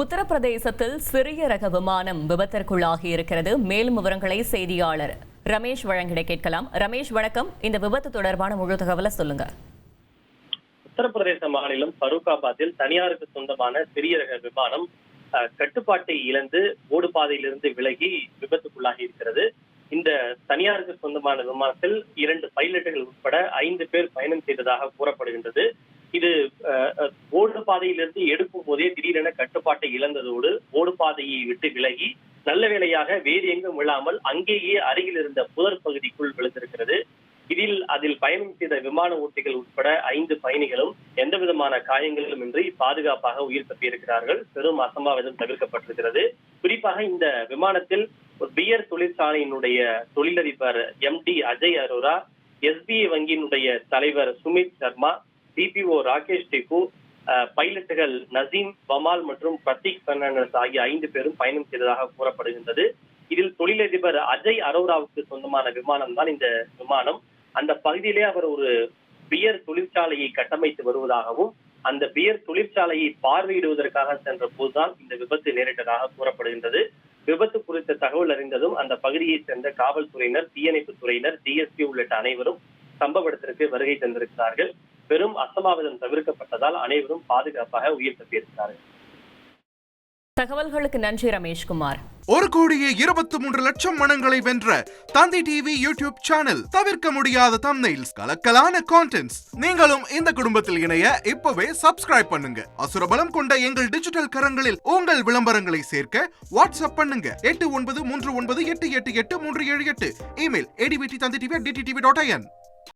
உத்தரப்பிரதேசத்தில் சிறிய ரக விமானம் விபத்திற்குள்ளாகி இருக்கிறது. மேலும் விவரங்களை செய்தியாளர் ரமேஷ் வழங்கிட கேட்கலாம். ரமேஷ் வணக்கம். இந்த விபத்து தொடர்பான முழு தகவலை சொல்லுங்க. உத்தரப்பிரதேச மாநிலம் ஃபரூக்காபாத்தில் தனியாருக்கு சொந்தமான சிறிய ரக விமானம் கட்டுப்பாட்டை இழந்து ஓடுபாதையிலிருந்து விலகி விபத்துக்குள்ளாகி இருக்கிறது. இந்த தனியாருக்கு சொந்தமான விமானத்தில் இரண்டு பைலட்டுகள் உட்பட ஐந்து பேர் பயணம் செய்ததாக கூறப்படுகின்றது. இது ஓடு பாதையிலிருந்து ஓடுபாதையிலிருந்து எடுக்கும் போதே திடீரென கட்டுப்பாட்டை இழந்ததோடு ஓடுபாதையை விட்டு விலகி நல்ல வேளையாக வேறு எங்கும் விழாமல் அங்கேயே அருகில் இருந்த புதர் பகுதிக்குள் விழுந்திருக்கிறது. இதில் அதில் பயணம் செய்த விமான ஓட்டிகள் உட்பட ஐந்து பயணிகளும் எந்த விதமான காயங்களும் இன்றி பாதுகாப்பாக உயிர் தப்பியிருக்கிறார்கள். பெரும் அசம்பாவிதம் தவிர்க்கப்பட்டிருக்கிறது. குறிப்பாக இந்த விமானத்தில் ஒரு பியர் தொழிற்சாலையினுடைய தொழிலதிபர் M D Ajay Arora SBI வங்கியினுடைய தலைவர் சுமித் சர்மா டிபிஓ ராகேஷ் டிகு பைலட்டுகள் நசீம் பமால் மற்றும் பிரதீக் பெர்னாண்டஸ் ஆகிய ஐந்து பேரும் பயணம் செய்ததாக கூறப்படுகின்றது. இதில் தொழிலதிபர் அஜய் அரோராவுக்கு சொந்தமான விமானம் தான் இந்த விமானம். அந்த பகுதியிலே அவர் ஒரு பியர் தொழிற்சாலையை கட்டமைத்து வருவதாகவும் அந்த பியர் தொழிற்சாலையை பார்வையிடுவதற்காக சென்ற போதுதான் இந்த விபத்து நேரிட்டதாக கூறப்படுகின்றது. விபத்து குறித்த தகவல் அறிந்ததும் அந்த பகுதியைச் சேர்ந்த காவல்துறையினர் தீயணைப்பு துறையினர் டிஎஸ்பி உள்ளிட்ட அனைவரும் சம்பவ இடத்திற்கு வருகை தந்திருக்கிறார்கள். பெரும் அசம்பாவிதம் தவிர்க்கப்பட்டதால் அனைவரும் பாதுகாப்பாக உயிர் தப்பியிருக்கிறார்கள். தகவல்களுக்கு நன்றி ரமேஷ்குமார். ஒரு கோடியே இருபத்தி மூன்று லட்சம் மனங்களை வென்ற தந்தி டிவி யூடியூப் சேனல் தவிர்க்க முடியாத தம்னைல்ஸ் கலக்கலான கான்டென்ட்ஸ் நீங்களும் இந்த குடும்பத்தில் இணைய இப்பவே சப்ஸ்கிரைப் பண்ணுங்க. அசுரபலம் கொண்ட எங்கள் டிஜிட்டல் கரங்களில் உங்கள் விளம்பரங்களை சேர்க்க வாட்ஸ்அப் பண்ணுங்க. எட்டு ஒன்பது மூன்று ஒன்பது எட்டு எட்டு எட்டு மூன்று ஏழு எட்டு. Email ஏடிபிடி Thanthi TV TT TV dot IN